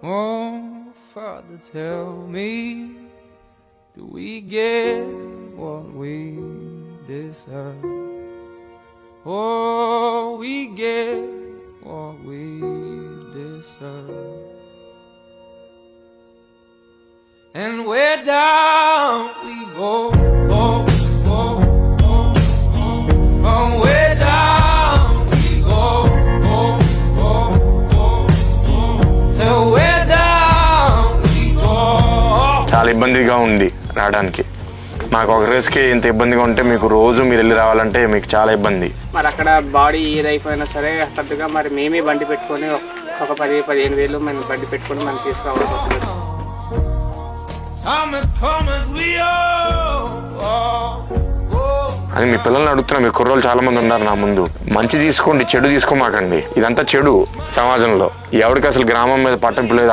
Oh, Father, tell me, do we get what we deserve? Oh, we get what we deserve. And where down చాలా ఇబ్బందిగా ఉంది రావడానికి. మాకు ఒక రేస్కి ఇంత ఇబ్బందిగా ఉంటే మీకు రోజు మీరు వెళ్ళి రావాలంటే మీకు చాలా ఇబ్బంది. మరి అక్కడ బాడీ ఏదైపోయినా సరే అట్టట్టుగా మరి మేమే బండి పెట్టుకొని ఒక పది పదిహేను వేలు మేము బండి పెట్టుకొని మనం తీసుకురావాల్సి వస్తుంది. అని మీ పిల్లల్ని అడుగుతున్నా మీ కుర్రోళ్ళు చాలా మంది ఉన్నారు నా ముందు. మంచి తీసుకోండి చెడు తీసుకోమాకండి. ఇదంతా చెడు సమాజంలో. ఎవరికి అసలు గ్రామం మీద పట్టింపు లేదు?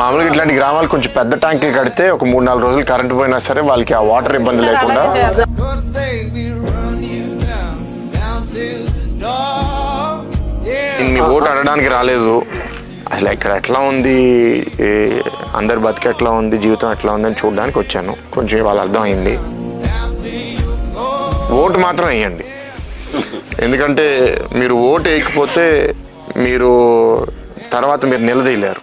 మామూలుగా ఇట్లాంటి గ్రామాలు కొంచెం పెద్ద ట్యాంకులు కడితే ఒక మూడు నాలుగు రోజులు కరెంట్ పోయినా సరే వాళ్ళకి ఆ వాటర్ ఇబ్బంది లేకుండా ఇన్ని ఓటు అడడానికి రాలేదు. అసలు ఇక్కడ ఎట్లా ఉంది? అందరి బతికి ఎట్లా ఉంది? జీవితం ఎట్లా ఉంది అని చూడడానికి వచ్చాను. కొంచెం ఇవాళ అర్థమైంది. ఓటు మాత్రం వేయండి. ఎందుకంటే మీరు ఓటు వేయకపోతే మీరు తర్వాత మీరు నిలదీయలేరు.